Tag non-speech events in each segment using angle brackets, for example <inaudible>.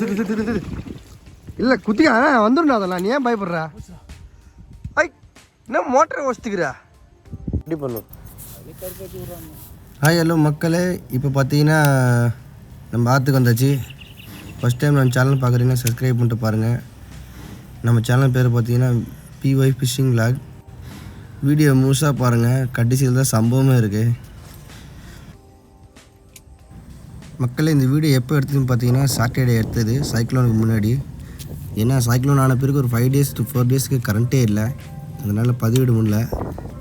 திரு திரு திரு திரு இல்லை குத்திக்கா வந்துடும் அதெல்லாம். நீ ஏன் பயப்படுற? ஐ என்ன மோட்டரை வச்சுக்கிறா இப்படி பண்ணும் ஹாய் ஹலோ மக்களே. இப்போ பார்த்தீங்கன்னா நம்ம ஆற்றுக்கு வந்தாச்சு. ஃபஸ்ட் டைம் நம்ம சேனல் பார்க்குறீங்கன்னா சப்ஸ்கிரைப் பண்ணிட்டு பாருங்கள் நம்ம சேனல் பேர் பார்த்தீங்கன்னா பிஒய் ஃபிஷிங் லாக் வீடியோ முழுசாக பாருங்கள் கடைசியில் தான் சம்பவமே இருக்குது மக்களே இந்த வீடியோ எப்போ எடுத்ததுன்னு பார்த்தீங்கன்னா சாட்டர்டே எடுத்தது சைக்ளோனுக்கு முன்னாடி. ஏன்னா சைக்ளோன் ஆன பிறகு ஒரு ஃபைவ் டேஸ் டு ஃபோர் டேஸ்க்கு கரண்ட்டே இல்லை. அதனால் பதிவிட முடியல.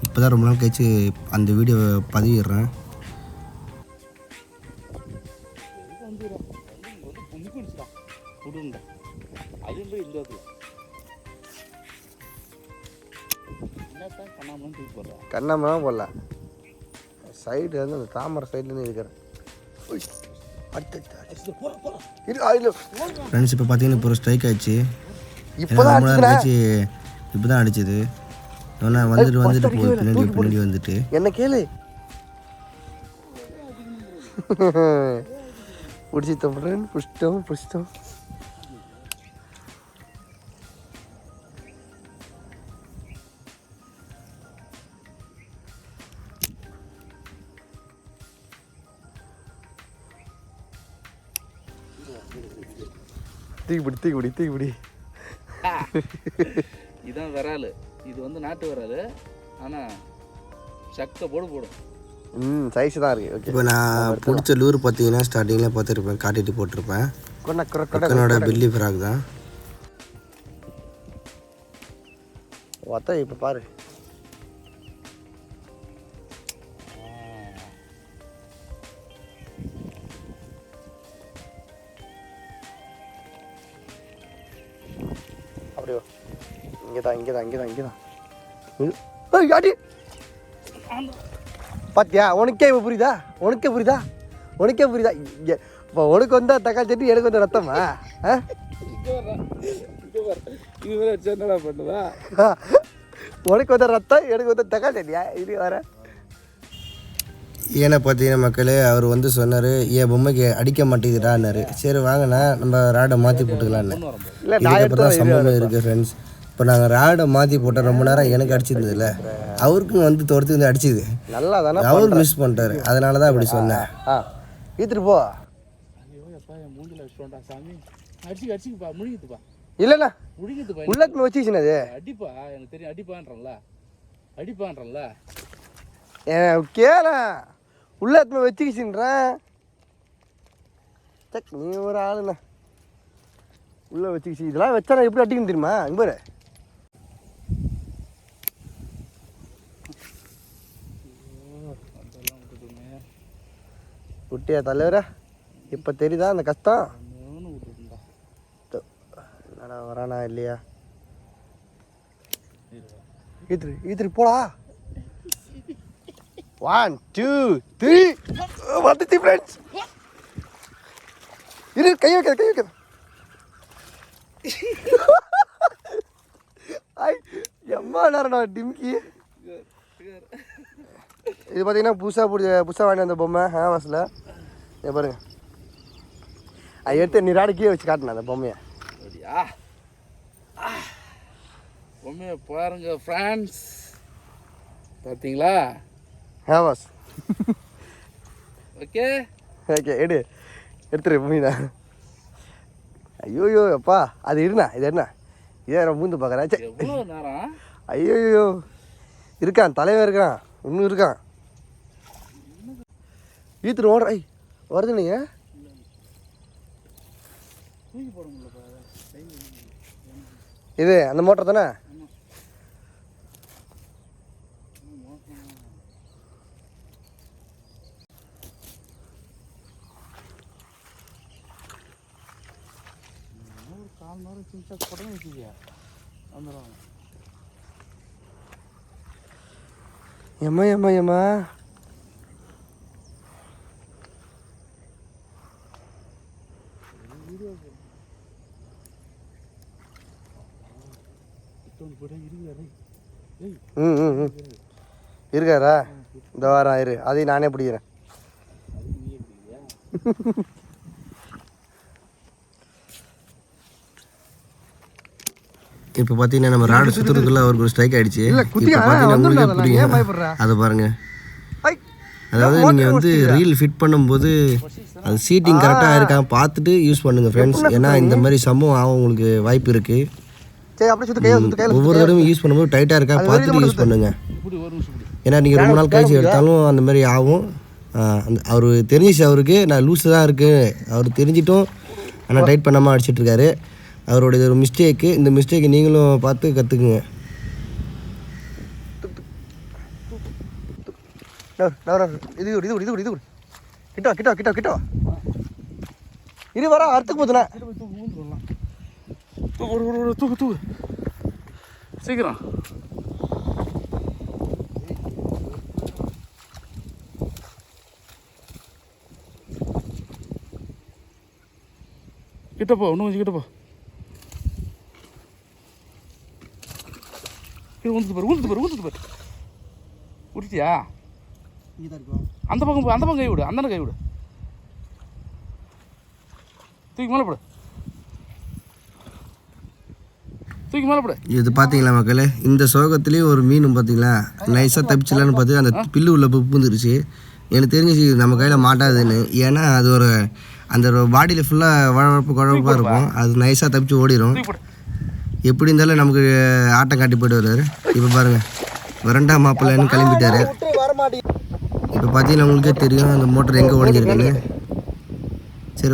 இப்போ தான் ரொம்ப நாள் கழிச்சு அந்த வீடியோ பதிவிடுறேன். அதுவும் கண்ணாமலாம் போடல. சைடு வந்து அந்த தாமரை சைட்லேருந்து இருக்கிறேன். ஃப்ரெண்ட்ஸ் இப்போ பார்த்தீங்கன்னா இப்போ ஒரு ஸ்ட்ரைக் ஆயிடுச்சு இப்போ தான் அடிச்சு இப்போ தான் அடிச்சது. ஆனால் வந்துட்டு வந்துட்டு போகுது பின்னாடி பின்னாடி வந்துட்டு. என்ன கேளு. <laughs> பிடிச்சி தப்புறேன் புஷ்டம் புஷ்டம் தூக்கி பிடி தூக்கி பிடி தூக்கி பிடி இதான் விரால். இது வந்து நாட்டு விரால். ஆனால் சக்க போடு போடும் ம் சைஸ் தான் இருக்கு. ஓகே இப்போ நான் பிடிச்ச லூர் பார்த்தீங்கன்னா ஸ்டார்டிங்கில் பார்த்துருப்பேன். காட்டிட்டு போட்டிருப்பேன். கொன்னோட பில்லி ஃப்ராக் தான். ஒத்த இப்போ பாரு. இங்கே தான் இங்கே தான் இங்கே தான் இங்கே தான் பாத்தியா? உனக்கே இப்போ புரியுதா? உனக்கே புரியுதா? உனக்கே புரியுதா? இங்கே இப்போ உனக்கு வந்தா தக்காளி சட்னி எனக்கு வந்த ரத்தமா? ஆ? <laughs> உனக்கு வந்த ரத்தம் எனக்கு வந்த தக்காளி சட்னியா? இது வர. ஏன்னா பார்த்தீங்கன்னா மக்களே அவர் வந்து சொன்னார் என் பொம்மைக்கு அடிக்க மாட்டேங்குதுடான்னாரு. சரி வாங்கண்ணா நம்ம ராடை மாற்றி போட்டுக்கலான்னு இல்லை இதுக்கப்புறம் சம்பவம் இருக்குது ஃப்ரெண்ட்ஸ் இப்போ நாங்கள் ராடை மாற்றி போட்ட ரொம்ப நேரம் எனக்கு அடிச்சிருந்ததுல. அவருக்கும் வந்து துரத்து வந்து அடிச்சுது. நல்லா தானே அவர் மிஸ் பண்ணிட்டாரு. அதனால தான் அப்படி சொன்னேன். ஈத்துட்டு போ. இல்லைண்ணா. உள்ளத்துல வச்சுக்கிச்சுண்ணா அது. அடிப்பா எனக்கு தெரியும் அடிப்பான்றல அடிப்பான்றல கேள. உள்ள எத்தனை வச்சுக்கிச்சுன்றேன் சக் நீ ஒரு ஆளுண்ணா. உள்ள வச்சுக்கிச்சு. இதெல்லாம் வச்சா எப்படி அடிக்கணும் தெரியுமா? இங்க பாரு அதெல்லாம் விட்டுட்டுமே குட்டியா தலைவரா. இப்போ தெரியுதா அந்த கஷ்டம்? என்னடா வரானா இல்லையா? ஈத்திரி ஈத்திரி போடா. ஒன் டூ த்ரீ வந்துச்சு ஃப்ரெண்ட்ஸ் இரு கை வைக்காத கை வைக்காத. ஐ எம்மா நேரம்டா டிம்கி. இது பார்த்தீங்கன்னா புதுசாக பிடிச்ச புதுசாக வாங்கி வந்த பொம்மை ஹேமஸில் இதை பாருங்க. அது எடுத்து நீ ராடு கீழே வச்சு காட்டினேன் அந்த பொம்மையை. உண்மையை பாருங்க ஃப்ரான்ஸ் பார்த்தீங்களா ஹேமஸ் ஓகே ஓகே எடு. எடுத்துரு மீனா ஐயோயோ அப்பா. அது இருண்ணா இது என்ன? இதே நான் மூந்து பார்க்குறேன் ஐயோயோ. இருக்கான் தலைவன் இருக்கான் இன்னும் இருக்கான். ஈத்துரு ஓடுற. ஐ வருது நீங்கள் இது அந்த மோட்டர் தானே? ஒரு கால் நேரம் சின்ன படம் வச்சுக்கியா வந்துடும் எம்மா எம்மா எம்மா போட இருக்காரு ம் ம் ம். இருக்காரா? இந்த வாரம் இரு. அதையும் நானே பிடிக்கிறேன். இப்போ பார்த்தீங்கன்னா நம்ம ராடு சுற்றுறதுக்குள்ள அவருக்கு ஒரு ஸ்ட்ரைக் ஆயிடுச்சு. இல்ல, இப்போ குட்டியா, பார்த்தீங்கன்னா? அதை பாருங்க. அதாவது நீங்கள் வந்து ரீல் ஃபிட் பண்ணும்போது அது சீட்டிங் கரெக்டாக இருக்கா பார்த்துட்டு யூஸ் பண்ணுங்கள் ஃப்ரெண்ட்ஸ் ஏன்னா இந்த மாதிரி சம்பவம் ஆக உங்களுக்கு வாய்ப்பு இருக்குது சரி அப்படியே சுத்து கையில சுத்து கையில ஒவ்வொரு தடவையும் யூஸ் பண்ணும்போது டைட்டாக இருக்கா? பார்த்துட்டு யூஸ் இப்படி ஏன்னா நீங்கள் ரொம்ப நாள் கழிச்சு எடுத்தாலும் அந்த மாதிரி ஆகும். அவர் தெரிஞ்சிச்சு அவருக்கு. நான் லூஸு தான் இருக்குது அவர் தெரிஞ்சிட்டும். ஆனால் டைட் பண்ணாமல் அடிச்சிட்டு இருக்காரு. அவருடைய ஒரு மிஸ்டேக்கு இந்த மிஸ்டேக்கை நீங்களும் பார்த்து கற்றுக்குங்க இது இது இது இது. கிட்ட கிட்ட கிட்ட கிட்ட. இரு வர அறுத்துக்கு போதுண்ணே. தூக்கு ஒரு ஒரு தூக்கு தூக்கு சீக்கிரம். கிட்ட போ இன்னும் கொஞ்சம் கிட்ட போ. இது உந்துட்டு பாரு உந்துட்டு பாரு உந்துட்டு பாரு. உடுத்தியா அந்த பக்கம் அந்த பக்கம் கை விடு அந்த கை விடு. தூக்கி மேலே போடு. தூக்கி மேலே போடு. இது பார்த்தீங்களா மக்களே? இந்த சோகத்துலேயும் ஒரு மீன் பார்த்தீங்களா நைஸாக தப்பிச்சிடலான்னு பார்த்து அந்த பில்லு உள்ள பூந்துருச்சு. எனக்கு தெரிஞ்சிச்சு நம்ம கையில் மாட்டாதுன்னு. ஏன்னா அது ஒரு அந்த பாடியில் ஃபுல்லாக வழவழப்பு குழப்பா இருக்கும். அது நைஸாக தப்பிச்சு ஓடிடும் எப்படி இருந்தாலும் நமக்கு ஆட்டம் காட்டி போயிட்டு வருவார். இப்போ பாருங்கள் வரண்டா மாப்பிள்ளைன்னு கிளம்பிட்டாரு. இப்போ பார்த்தீங்கன்னா உங்களுக்கே தெரியும் அந்த மோட்டர் எங்கே உடஞ்சிருக்குன்னு சரி